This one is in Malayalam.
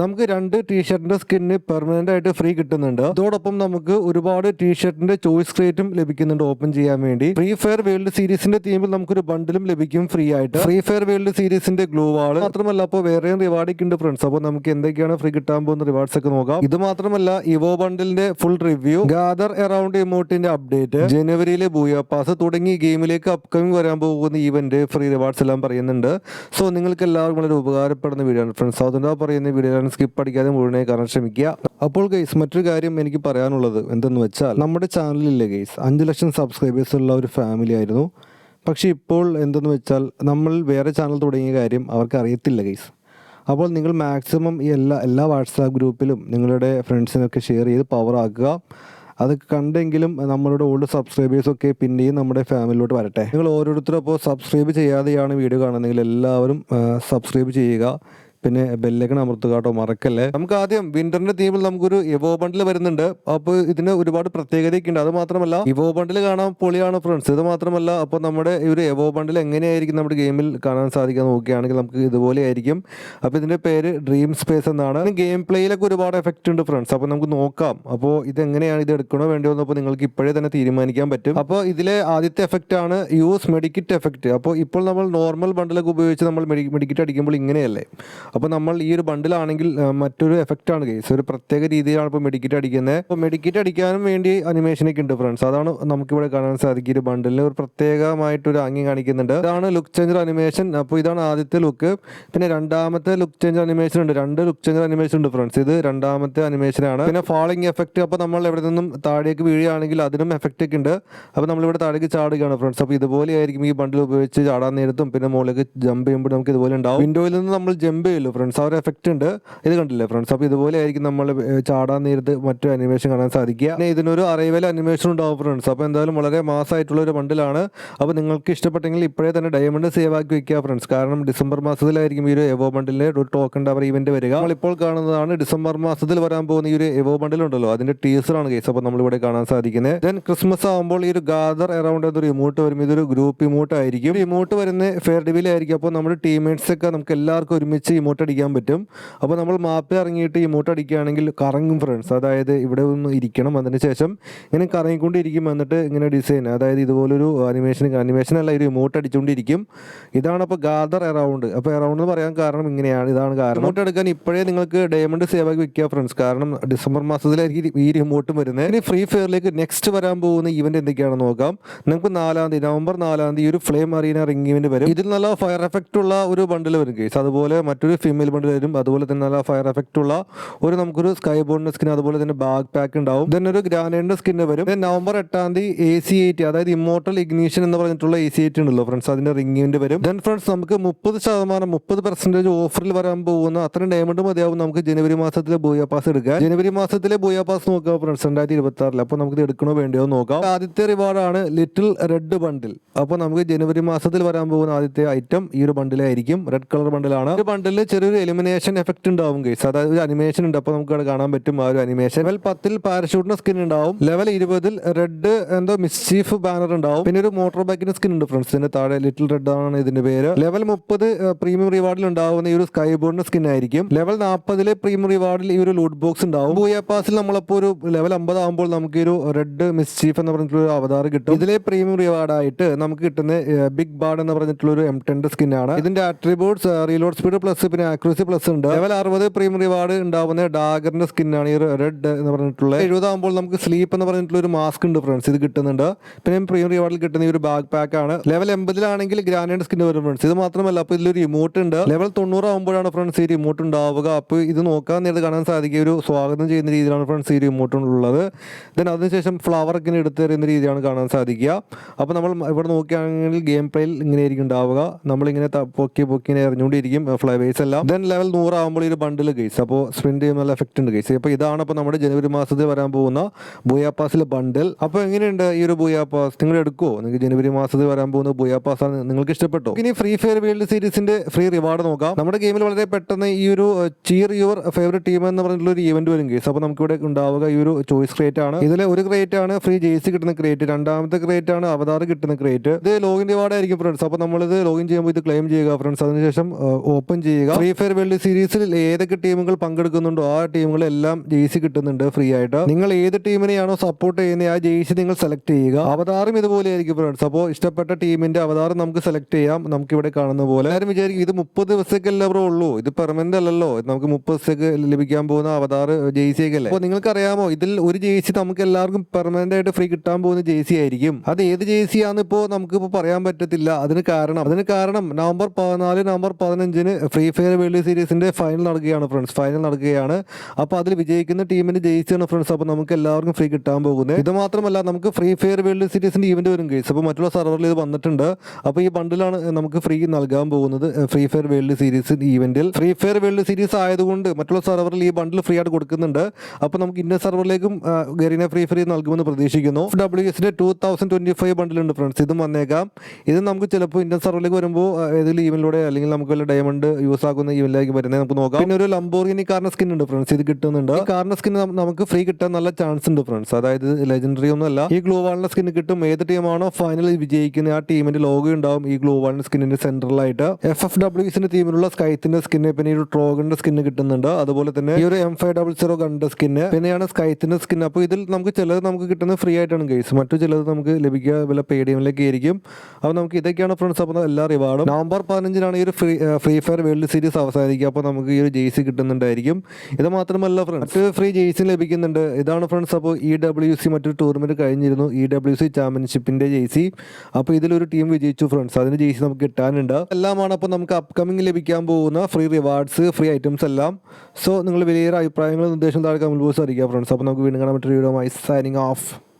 നമുക്ക് രണ്ട് ടീഷർട്ടിന്റെ സ്കിന്ന് പെർമനന്റ് ആയിട്ട് ഫ്രീ കിട്ടുന്നുണ്ട്. അതോടൊപ്പം നമുക്ക് ഒരുപാട് ടീഷർട്ടിന്റെ ചോയ്സ് ക്രേറ്റും ലഭിക്കുന്നുണ്ട് ഓപ്പൺ ചെയ്യാൻ വേണ്ടി. ഫ്രീ ഫയർ വേൾഡ് സീരീസിന്റെ തീമിൽ നമുക്കൊരു ബണ്ടിലും ലഭിക്കും ഫ്രീ ആയിട്ട്. ഫ്രീ ഫയർ വേൾഡ് സീരീസിന്റെ ഗ്ലൂ വാൾ മാത്രമല്ല അപ്പോൾ വേറെയും റിവാർഡൊക്കെ ഉണ്ട് ഫ്രണ്ട്സ് അപ്പോൾ നമുക്ക് എന്തൊക്കെയാണ് ഫ്രീ കിട്ടാൻ പോകുന്ന റിവാർഡ്സ് ഒക്കെ നോക്കാം. ഇത് മാത്രമല്ല ഇവോ ബണ്ടിലിന്റെ ഫുൾ റിവ്യൂ ഗാദർ എറൗണ്ട് ഇമോട്ടിന്റെ അപ്ഡേറ്റ് ജനുവരിയിലെ ബൂയ പാസ് തുടങ്ങി ഗെയിമിലേക്ക് അപ്കമിംഗ് വരാൻ പോകുന്ന ഈവന്റ് ഫ്രീ റിവാർഡ്സ് എല്ലാം പറയുന്നുണ്ട്. സോ നിങ്ങൾക്ക് എല്ലാവർക്കും വളരെ ഉപകാരപ്പെടുന്ന വീഡിയോ ആണ് ഫ്രണ്ട്സ് അതുകൊണ്ടാണ് പറയുന്ന വീഡിയോ സ്കിപ്പ് അടിക്കാതെ മുഴുവനായി കാണാൻ ശ്രമിക്കുക. അപ്പോൾ ഗെയ്സ് മറ്റൊരു കാര്യം എനിക്ക് പറയാനുള്ളത് എന്തെന്ന് വെച്ചാൽ നമ്മുടെ ചാനലിലെ ഗെയ്സ് അഞ്ച് ലക്ഷം സബ്സ്ക്രൈബേഴ്സ് ഉള്ള ഒരു ഫാമിലി ആയിരുന്നു. പക്ഷേ ഇപ്പോൾ എന്തെന്ന് വെച്ചാൽ നമ്മൾ വേറെ ചാനൽ തുടങ്ങിയ കാര്യം അവർക്ക് അറിയത്തില്ല ഗെയ്സ് അപ്പോൾ നിങ്ങൾ മാക്സിമം ഈ എല്ലാ എല്ലാ വാട്സാപ്പ് ഗ്രൂപ്പിലും നിങ്ങളുടെ ഫ്രണ്ട്സിനൊക്കെ ഷെയർ ചെയ്ത് പവർ ആക്കുക. അത് കണ്ടെങ്കിലും നമ്മളുടെ ഓൾഡ് സബ്സ്ക്രൈബേഴ്സൊക്കെ പിന്നെയും നമ്മുടെ ഫാമിലിയിലോട്ട് വരട്ടെ. നിങ്ങൾ ഓരോരുത്തരും അപ്പോൾ സബ്സ്ക്രൈബ് ചെയ്യാതെയാണ് വീഡിയോ കാണുന്നതെങ്കിൽ എല്ലാവരും സബ്സ്ക്രൈബ് ചെയ്യുക. പിന്നെ ബെല്ലൈക്കൺ അമർത്തുക മറക്കല്ലേ? നമുക്ക് ആദ്യം വിന്ററിന്റെ തീമിൽ നമുക്കൊരു ഇവോ ബണ്ടിൽ വരുന്നുണ്ട്. അപ്പോൾ ഇതിന് ഒരുപാട് പ്രത്യേകതയൊക്കെ ഉണ്ട്. അത് മാത്രമല്ല ഇവോ ബണ്ടിൽ കാണാൻ പൊളിയാണ് ഫ്രണ്ട്സ് ഇത് മാത്രമല്ല അപ്പോൾ നമ്മുടെ ഒരു എവോ ബണ്ടിൽ എങ്ങനെയായിരിക്കും നമ്മുടെ ഗെയിമിൽ കാണാൻ സാധിക്കുക നോക്കുകയാണെങ്കിൽ നമുക്ക് ഇതുപോലെ ആയിരിക്കും. അപ്പോൾ ഇതിന്റെ പേര് ഡ്രീം സ്പേസ് എന്നാണ്. ഗെയിം പ്ലേയിലൊക്കെ ഒരുപാട് എഫക്റ്റ് ഉണ്ട് ഫ്രണ്ട്സ് അപ്പോൾ നമുക്ക് നോക്കാം. അപ്പോൾ ഇത് എങ്ങനെയാണ് ഇത് എടുക്കണോ വേണ്ടിയോ എന്നപ്പോൾ നിങ്ങൾക്ക് ഇപ്പോഴേ തന്നെ തീരുമാനിക്കാൻ പറ്റും. അപ്പോൾ ഇതിലെ ആദ്യത്തെ എഫക്റ്റ് ആണ് യൂസ് മെഡിക്കിറ്റ് എഫക്റ്റ് അപ്പോൾ ഇപ്പോൾ നമ്മൾ നോർമൽ ബണ്ടിലൊക്കെ ഉപയോഗിച്ച് നമ്മൾ മെഡിക്കിറ്റ് അടിക്കുമ്പോൾ ഇങ്ങനെയല്ലേ? അപ്പോൾ നമ്മൾ ഈ ഒരു ബണ്ടിലാണെങ്കിൽ മറ്റൊരു എഫക്റ്റ് ആണ് കേസ് ഒരു പ്രത്യേക രീതിയിലാണ് ഇപ്പോൾ മെഡിക്കിറ്റ് അടിക്കുന്നത്. അപ്പോൾ മെഡിക്കിറ്റ് അടിക്കാനും വേണ്ടി അനിമേഷനൊക്കെ ഉണ്ട് ഫ്രണ്ട്സ് അതാണ് നമുക്കിവിടെ കാണാൻ സാധിക്കും ഒരു ബണ്ടിലിന് ഒരു പ്രത്യേകമായിട്ടൊരു ആംഗ്യം കാണിക്കുന്നുണ്ട്. ഇതാണ് ലുക്ക് ചേഞ്ചർ അനിമേഷൻ അപ്പോൾ ഇതാണ് ആദ്യത്തെ ലുക്ക് പിന്നെ രണ്ടാമത്തെ ലുക്ക് ചേഞ്ചർ അനിമേഷൻ ഉണ്ട്. രണ്ട് ലുക്ക് ചേഞ്ചർ അനിമേഷൻ ഉണ്ട് ഫ്രണ്ട്സ് ഇത് രണ്ടാമത്തെ അനിമേഷൻ ആണ്. പിന്നെ ഫാളിംഗ് എഫക്റ്റ് അപ്പോൾ നമ്മൾ എവിടെ നിന്നും താഴേക്ക് വീഴുകയാണെങ്കിൽ അതിനും എഫക്റ്റ് ഒക്കെ ഉണ്ട്. അപ്പോൾ നമ്മളിവിടെ താഴേക്ക് ചാടുകയാണ് ഫ്രണ്ട്സ് അപ്പോൾ ഇതുപോലെ ആയിരിക്കും ഈ ബണ്ടിൽ ഉപയോഗിച്ച് ചാടാൻ നേരത്തും. പിന്നെ മുകളിലേക്ക് ജമ്പ് ചെയ്യുമ്പോൾ നമുക്ക് ഇതുപോലെ ഉണ്ടാവും. വിൻഡോയിൽ നിന്ന് നമ്മൾ ജമ്പ് ചെയ്യുമല്ലോ ഫ്രണ്ട്സ് ആ ഒരു എഫക്റ്റ് ഉണ്ട്. ഇത് കണ്ടില്ലേ ഫ്രണ്ട്സ് അപ്പോൾ ഇതുപോലെ ആയിരിക്കും നമ്മൾ ചാടാൻ നേരത്ത് മറ്റു അനിമേഷൻ കാണാൻ സാധിക്കുക. പിന്നെ ഇതിനൊരു അറൈവൽ അനിമേഷൻ ഉണ്ടാവും ഫ്രണ്ട്സ് അപ്പോൾ എന്തായാലും വളരെ മാസമായിട്ടുള്ള ഒരു ബണ്ടിലാണ് അപ്പോൾ നിങ്ങൾക്ക് ഇഷ്ടപ്പെട്ടെങ്കിൽ ഇപ്പോഴേ തന്നെ ഡയമണ്ട് സേവ് ആക്കി വെക്കുക ഫ്രണ്ട്സ് കാരണം ഡിസംബർ മാസത്തിലായിരിക്കും ഈ ഒരു എവോ ബണ്ടിലെ ഒരു ടോക്കൺ ടവർ ഇവന്റ് വരിക. നമ്മളിപ്പോൾ കാണുന്നതാണ് ഡിസംബർ മാസത്തിൽ വരാൻ പോകുന്ന ഈ ഒരു എവോ ബണ്ടിൽ ഉണ്ടല്ലോ. അതിന്റെ ടീസറാണ് കേസ് അപ്പോൾ നമ്മളിവിടെ കാണാൻ സാധിക്കുന്നത്. ദെൻ ക്രിസ്മസ് ആകുമ്പോൾ ഈ ഒരു ഗാദർ അറൗണ്ട് എന്നൊരു ഇമോട്ട് വരും ഇതൊരു ഗ്രൂപ്പ് ഇമോട്ട് ആയിരിക്കും. ഇമോട്ട് വരുന്ന ഫെയർ ഡിവിലായിരിക്കും അപ്പോൾ നമ്മുടെ ടീംമേറ്റ്സ് ഒക്കെ നമുക്ക് എല്ലാവർക്കും ഒരുമിച്ച് ഇമോട്ട് അടിക്കാൻ പറ്റും. അപ്പോൾ നമ്മൾ മാപ്പ് ഇറങ്ങിയിട്ട് ഇമോട്ട് അടിക്കുകയാണെങ്കിൽ കറങ്ങും ഫ്രണ്ട്സ് അതായത് ഇവിടെ ഒന്ന് ഇരിക്കണം. അതിന് ശേഷം ഇങ്ങനെ കറങ്ങിക്കൊണ്ടിരിക്കും എന്നിട്ട് ഇങ്ങനെ ഡിസൈൻ അതായത് ഇതുപോലൊരു അനിമേഷൻ അനിമേഷൻ അല്ല ഒരു ഇമോട്ട് അടിച്ചുകൊണ്ടിരിക്കും ഇതാണ് അപ്പോൾ ഗാദർ എറൗണ്ട് അപ്പോൾ എറൗണ്ട് എന്ന് പറയാൻ കാരണം ഇങ്ങനെയാണ്. ഇതാണ് കാരണം. ഇമോട്ട് എടുക്കാൻ ഇപ്പോഴേ നിങ്ങൾക്ക് ഡയമണ്ട് സേവ് ആക്കി വെക്കുക ഫ്രണ്ട്സ് കാരണം ഡിസംബർ മാസത്തിലായിരിക്കും ഈ ഇമോട്ടും വരുന്നത്. ഇനി ഫ്രീ ഫയറിലേക്ക് നെക്സ്റ്റ് വരാൻ പോകുന്ന ഇവന്റ് എന്തൊക്കെയാണെന്ന് നോക്കാം. നിങ്ങൾക്ക് നാലാം തീയതി നവംബർ നാലാം തീയതി ഒരു ഫ്ലെയിം അറീന റിംഗ് ഇവന്റ് വരും. ഇതിൽ നല്ല ഫയർ എഫക്റ്റ് ഉള്ള ഒരു ബണ്ടിൽ വരും കേസ് അതുപോലെ മറ്റൊരു ഫീമെയിൽ ബണ്ടിൽ വരും അതുപോലെ തന്നെ നല്ല ഫയർ എഫക്റ്റ് ഉള്ള ഒരു നമുക്കൊരു സ്കൈ ബോണിന്റെ സ്കിൻ അതുപോലെ തന്നെ ബാഗ് പാക്ക് ഉണ്ടാവും. ദെൻ ഒരു ഗ്രാനൈഡിന്റെ സ്കിന്ന് വരും. നവംബർ എട്ടാം തീയതി എ സി എയ്റ്റ് അതായത് ഇമോട്ടൽ ഇഗ്നീഷൻ എന്ന് പറഞ്ഞിട്ടുള്ള എ സി എയ്റ്റ് ഉണ്ടല്ലോ ഫ്രണ്ട്സ് അതിന്റെ റിംഗിന്റെ വരും. ദെൻ ഫ്രണ്ട്സ് നമുക്ക് മുപ്പത് ശതമാനം മുപ്പത് പെർസെന്റേജ് ഓഫറിൽ വരാൻ പോകുന്ന അത്രയും ഡയമണ്ട് മതിയാവും നമുക്ക് ജനുവരി മാസത്തിലെ ബൂയ പാസ് എടുക്കാം ജനുവരി മാസത്തിലെ ബൂയ പാസ് നോക്കാം ഫ്രണ്ട്സ് രണ്ടായിരത്തി ഇരുപത്തി ആറിൽ അപ്പോൾ നമുക്ക് എടുക്കണോ വേണ്ടിയോ നോക്കാം. ആദ്യത്തെ റിവാർഡാണ് ലിറ്റിൽ റെഡ് ബണ്ടിൽ അപ്പോൾ നമുക്ക് ജനുവരി മാസത്തിൽ വരാൻ പോകുന്ന ആദ്യത്തെ ഐറ്റം ഈ ഒരു ബണ്ടിലായിരിക്കും റെഡ് കളർ ബണ്ടിലാണ് ഒരു ബണ്ടിൽ ചെറിയൊരു എലിമിനേഷൻ എഫക്റ്റ് ഉണ്ടാവും ഗൈസ് അതായത് ഒരു അനിമേഷൻ ഉണ്ട്. അപ്പോൾ നമുക്ക് കാണാൻ പറ്റും ആ ഒരു അനിമേഷൻ ലെവൽ പത്തിൽ പാരഷൂട്ടിന് സ്കിൻ ഉണ്ടാവും. ലെവൽ ഇരുപതിൽ റെഡ് എന്തോ മിസ്ചീഫ് ബാനർ ഉണ്ടാവും. പിന്നെ ഒരു മോട്ടോർ ബൈക്കിന്റെ സ്കിൻ ഉണ്ട് ഫ്രണ്ട്സ് ഇതിന്റെ താഴെ ലിറ്റിൽ റെഡ് ആണ് ഇതിന്റെ പേര്. ലെവൽ മുപ്പത് പ്രീമിയം റിവാർഡിൽ ഉണ്ടാവുന്ന ഈ ഒരു സ്കൈ ബോർഡിന്റെ സ്കിൻ ആയിരിക്കും. ലെവൽ നാൽപ്പതിലെ പ്രീമിയം റിവാർഡിൽ ഈ ഒരു ലൂട്ട് ബോക്സ് ഉണ്ടാവും. ബൂയ പാസിൽ നമ്മളപ്പോൾ ഒരു ലെവൽ അമ്പത് ആകുമ്പോൾ നമുക്ക് ഒരു റെഡ് മിസ്ചീഫ് എന്ന് പറഞ്ഞിട്ടുള്ള ഒരു അവതാർ കിട്ടും. ഇതിലെ പ്രീമിയം റിവാർഡ് ആയിട്ട് നമുക്ക് കിട്ടുന്ന ബിഗ് ബാർഡ് എന്ന് പറഞ്ഞിട്ടുള്ള ഒരു എം ടെന്റെ സ്കിൻ ആണ്. ഇതിന്റെ അട്രിബ്യൂട്ട്സ് റീലോഡ് സ്പീഡ് പ്ലസ് പിന്നെ അക്യൂസി പ്ലസ് ഉണ്ട്. ലെവൽ അറുപത് പ്രീമിയം റിവാർഡ് ഉണ്ടാവുന്ന ഡാഗറിന്റെ സ്കിന്നാണ് ഈ റെഡ് എന്ന് പറഞ്ഞിട്ടുള്ള എഴുപതാകുമ്പോൾ നമുക്ക് സ്ലീപ്പ് എന്ന് പറഞ്ഞിട്ടുള്ള ഒരു മാസ്ക് ഉണ്ട് ഫ്രണ്ട്സ് ഇത് കിട്ടുന്നുണ്ട്. പിന്നെ പ്രീമിയം റിവാർഡിൽ കിട്ടുന്ന ഈ ഒരു ബാക്ക് പാക്ക് ആണ്. ലെവൽ എൺപതിലാണെങ്കിൽ ഗ്രാനൈഡ് സ്കിൻ വരും ഫ്രണ്ട്സ് ഇത് മാത്രമല്ല അപ്പോൾ ഇതിലൊരു ഇമോട്ട് ഉണ്ട്. ലെവൽ തൊണ്ണൂറാകുമ്പോഴാണ് ഫ്രണ്ട്സ് ഈ റിമോട്ട് ഉണ്ടാവുക. അപ്പോൾ ഇത് നോക്കാൻ നേരിട്ട് കാണാൻ സാധിക്കുക ഒരു സ്വാഗതം ചെയ്യുന്ന രീതിയിലാണ് ഫ്രണ്ട്സ് ഈ റിമോട്ട് ഉള്ളത്. ദെൻ അതിനുശേഷം ഫ്ലവർ ഒക്കെ എടുത്ത് തരുന്ന രീതിയാണ് കാണാൻ സാധിക്കുക. അപ്പോൾ നമ്മൾ ഇവിടെ നോക്കുകയാണെങ്കിൽ ഗെയിം പ്ലേയിൽ ഇങ്ങനെയായിരിക്കും ഉണ്ടാവുക. നമ്മളിങ്ങനെ പൊക്കി പൊക്കി ഇങ്ങനെ എറിഞ്ഞുകൊണ്ടിരിക്കും ഫ്ലവേഴ്സ് എല്ലാം ദെൻ ലെവൽ നൂറാകുമ്പോൾ ഈ ഒരു ബണ്ടിൽ ഗൈസ് അപ്പോൾ സ്പ്രിന്റ് ചെയ്യുന്ന നല്ല എഫക്റ്റ് ഉണ്ട് ഗൈസ് അപ്പോൾ ഇതാണ് അപ്പോൾ നമ്മുടെ ജനുവരി മാസത്തിൽ വരാൻ പോകുന്ന ബൂയാ പാസിലെ ബണ്ടിൽ അപ്പോൾ എങ്ങനെയുണ്ട് ഈ ഒരു ബൂയാ പാസ് നിങ്ങൾ എടുക്കുമോ നിങ്ങൾക്ക് ജനുവരി മാസത്തിൽ വരാൻ പോകുന്ന ബൂയാ പാസ് ആണ് നിങ്ങൾക്ക് ഇഷ്ടപ്പെട്ടോ? ഇനി ഫ്രീ ഫയർ വേൾഡ് സീരീസിന്റെ ഫ്രീ റിവാർഡ് നോക്കാം. നമ്മുടെ ഗെയിമിൽ വളരെ പെട്ടെന്ന് ഈ ഒരു ചീർ യുവർ ഫേവറേറ്റ് ടീം എന്ന് പറഞ്ഞിട്ടുള്ള ഒരു ഇവന്റ് വരും ഗൈസ് അപ്പോൾ നമുക്ക് ഇവിടെ ഉണ്ടാവുക ഈ ഒരു ചോയ്സ് ക്രിയേറ്റ് ആണ്. ഇതിലെ ഒരു ക്രിയേറ്റ് ആണ് ഫ്രീ ജേഴ്സി കിട്ടുന്ന ക്രിയേറ്റ് രണ്ടാമത്തെ ക്രിയേറ്റ് ആണ് അവതാർ കിട്ടുന്ന ക്രിയേറ്റ് ഇത് ലോഗിൻ റിവാർഡ് ആയിരിക്കും ഫ്രണ്ട്സ് അപ്പോൾ നമ്മളിത് ലോഗിൻ ചെയ്യുമ്പോൾ ഇത് ക്ലെയിം ചെയ്യുക ഫ്രണ്ട്സ് അതിനുശേഷം ഓപ്പൺ ചെയ്യുക. ഫ്രീ ഫയർ വേൾഡ് സീരീസിൽ ഏതൊക്കെ ടീമുകൾ പങ്കെടുക്കുന്നുണ്ടോ ആ ടീമുകളെല്ലാം ജേഴ്സി കിട്ടുന്നുണ്ട് ഫ്രീ ആയിട്ട്. നിങ്ങൾ ഏത് ടീമിനെയാണോ സപ്പോർട്ട് ചെയ്യുന്നത് ആ ജേഴ്സി നിങ്ങൾ സെലക്ട് ചെയ്യുക. അവതാരം ഇതുപോലെ ആയിരിക്കും ഫ്രണ്ട്സ് അപ്പോൾ ഇഷ്ടപ്പെട്ട ടീമിന്റെ അവതാരം നമുക്ക് സെലക്ട് ചെയ്യാം. നമുക്ക് ഇവിടെ കാണുന്ന പോലെ. എല്ലാവരും വിചാരിക്കും ഇത് മുപ്പത് ദിവസത്തേക്കല്ലേ ബ്രോ ഉള്ളൂ. ഇത് പെർമനന്റ് അല്ലല്ലോ. നമുക്ക് മുപ്പത് ദിവസത്തേക്ക് ലഭിക്കാൻ പോകുന്ന അവതാർ ജേഴ്സി ഒക്കെ അല്ലേ അപ്പോൾ നിങ്ങൾക്ക് അറിയാമോ ഇതിൽ ഒരു ജേഴ്സി നമുക്ക് എല്ലാവർക്കും പെർമനന്റ് ആയിട്ട് ഫ്രീ കിട്ടാൻ പോകുന്ന ജേഴ്സി ആയിരിക്കും. അത് ഏത് ജേഴ്സി ആണെന്ന് ഇപ്പോൾ നമുക്ക് ഇപ്പോൾ പറയാൻ പറ്റത്തില്ല. അതിന് കാരണം അതിന് കാരണം നവംബർ പതിനാല് നവംബർ പതിനഞ്ചിന് ഫ്രീ ഫയർ വേൾഡ് സീരീസിന്റെ ഫൈനൽ നടക്കുകയാണ് ഫ്രണ്ട്സ് ഫൈനൽ നടക്കുകയാണ്. അപ്പോൾ അതിൽ വിജയിക്കുന്ന ടീമിന് ജയിച്ചാണ് ഫ്രണ്ട്സ് അപ്പോൾ നമുക്ക് എല്ലാവർക്കും ഫ്രീ കിട്ടാൻ പോകുന്നത്. ഇത് മാത്രമല്ല നമുക്ക് ഫ്രീ ഫയർ വേൾഡ് സീരീസിന്റെ ഇവന്റ് വരും കേസ് അപ്പോൾ മറ്റുള്ള സർവറിൽ ഇത് വന്നിട്ടുണ്ട്. അപ്പോൾ ഈ ബണ്ടിലാണ് നമുക്ക് ഫ്രീ നൽകാൻ പോകുന്നത് ഫ്രീ ഫയർ വേൾഡ് സീരീസ് ഇവന്റിൽ ഫ്രീ ഫയർ വേൾഡ് സീരീസ് ആയതുകൊണ്ട് മറ്റുള്ള സർവറിൽ ഈ ബണ്ടിൽ ഫ്രീ ആയിട്ട് കൊടുക്കുന്നുണ്ട്. അപ്പോൾ നമുക്ക് ഇന്ന സർവറിലേക്കും ഗരീന ഫ്രീ ഫ്രീ നൽകുമെന്ന് പ്രതീക്ഷിക്കുന്നു. ഡബ്ല്യു എസിന്റെ ടൂ തൗസൻഡ് ട്വന്റി ഫൈവ് ബണ്ടിലുണ്ട് ഫ്രണ്ട്സ് ഇതും വന്നേക്കാം. ഇത് നമുക്ക് ചിലപ്പോൾ ഇന്ത്യൻ സർവറിലേക്ക് വരുമ്പോൾ ഏതെങ്കിലും ഈവനിലൂടെ അല്ലെങ്കിൽ നമുക്ക് വല്ല ഡയമണ്ട് യൂസ് ആക്കുന്ന ഈവനിലേക്ക് വരുന്നത് നമുക്ക് നോക്കാം. പിന്നെ ഒരു ലംബോർഗിനി കാറിന് സ്കിൻ ഉണ്ട് ഫ്രണ്ട്സ് ഇത് കിട്ടുന്നുണ്ട്. ഈ കാറിന് സ്കിൻ നമുക്ക് ഫ്രീ കിട്ടാൻ നല്ല ചാൻസ് ഉണ്ട് ഫ്രണ്ട്സ് അതായത് ലെജൻഡറി ഒന്നും അല്ല ഈ ഗ്ലൂ വാളിന്റെ സ്കിൻ കിട്ടും. ഏത് ടീമാണോ ഫൈനലിൽ വിജയിക്കുന്നത് ആ ടീമിന്റെ ലോഗോ ഉണ്ടാവും ഈ ഗ്ലൂ വാളിന്റെ സ്കിന്നിന്റെ സെന്ററിലായിട്ട് എഫ് എഫ് ഡബ്ല്യൂസിന്റെ ടീമിലുള്ള സ്കൈത്തിന്റെ സ്കിന്ന് പിന്നെ ഈ ഒരു ട്രോഗിന്റെ സ്കിന്ന് കിട്ടുന്നുണ്ട്. അതുപോലെ തന്നെ ഈ ഒരു എം ഫൈവ് ഡബിൾ സീറോ ഗണ്ടെ സ്കിന്ന് പിന്നെയാണ് സ്കൈത്തിന്റെ സ്കിൻ അപ്പോൾ ഇതിൽ നമുക്ക് ചിലത് നമുക്ക് കിട്ടുന്നത് ഫ്രീ ആയിട്ടാണ് ഗൈസ് മറ്റു ചിലത് നമുക്ക് ലഭിക്കുക വില പേടിഎമ്മിലേക്ക് ആയിരിക്കും അപ്പോൾ നമുക്ക് ഇതൊക്കെയാണ് ഫ്രണ്ട്സ് അപ്പോൾ എല്ലാ റിവാർഡും നവംബർ പതിനഞ്ചിനാണ് ഈ ഒരു free free fire world series അവസാനിക്കുക അപ്പോൾ നമുക്ക് ഈ ഒരു ജേഴ്സി കിട്ടുന്നുണ്ടായിരിക്കും. ഇത് മാത്രമല്ല ഫ്രണ്ട്സ് മറ്റ് ഫ്രീ ജേഴ്സി ലഭിക്കുന്നുണ്ട്. ഇതാണ് ഫ്രണ്ട്സ് അപ്പോൾ ഇ ഡബ്ല്യു സി മറ്റൊരു ടൂർണമെന്റ് കഴിഞ്ഞിരുന്നു. ഇ ഡബ്ല്യു സി ചാമ്പ്യൻഷിപ്പിന്റെ ജേഴ്സി അപ്പോൾ ഇതിലൊരു ടീം വിജയിച്ചു ഫ്രണ്ട്സ് അതിന് ജേഴ്സി നമുക്ക് കിട്ടാനുണ്ട്. എല്ലാമാണ് അപ്പോൾ നമുക്ക് അപ്കമിംഗ് ലഭിക്കാൻ പോകുന്ന ഫ്രീ റിവാർഡ്സ് ഫ്രീ ഐറ്റംസ് എല്ലാം. സോ നിങ്ങൾ വലിയ അഭിപ്രായങ്ങളും നിർദ്ദേശം താഴെ കമൽ ബോസ് അറിയിക്കുക ഫ്രണ്ട്സ് അപ്പോൾ നമുക്ക് വീണ്ടും കാണാൻ മറ്റൊരു വീഡിയോ സൈനിങ് ഓഫ്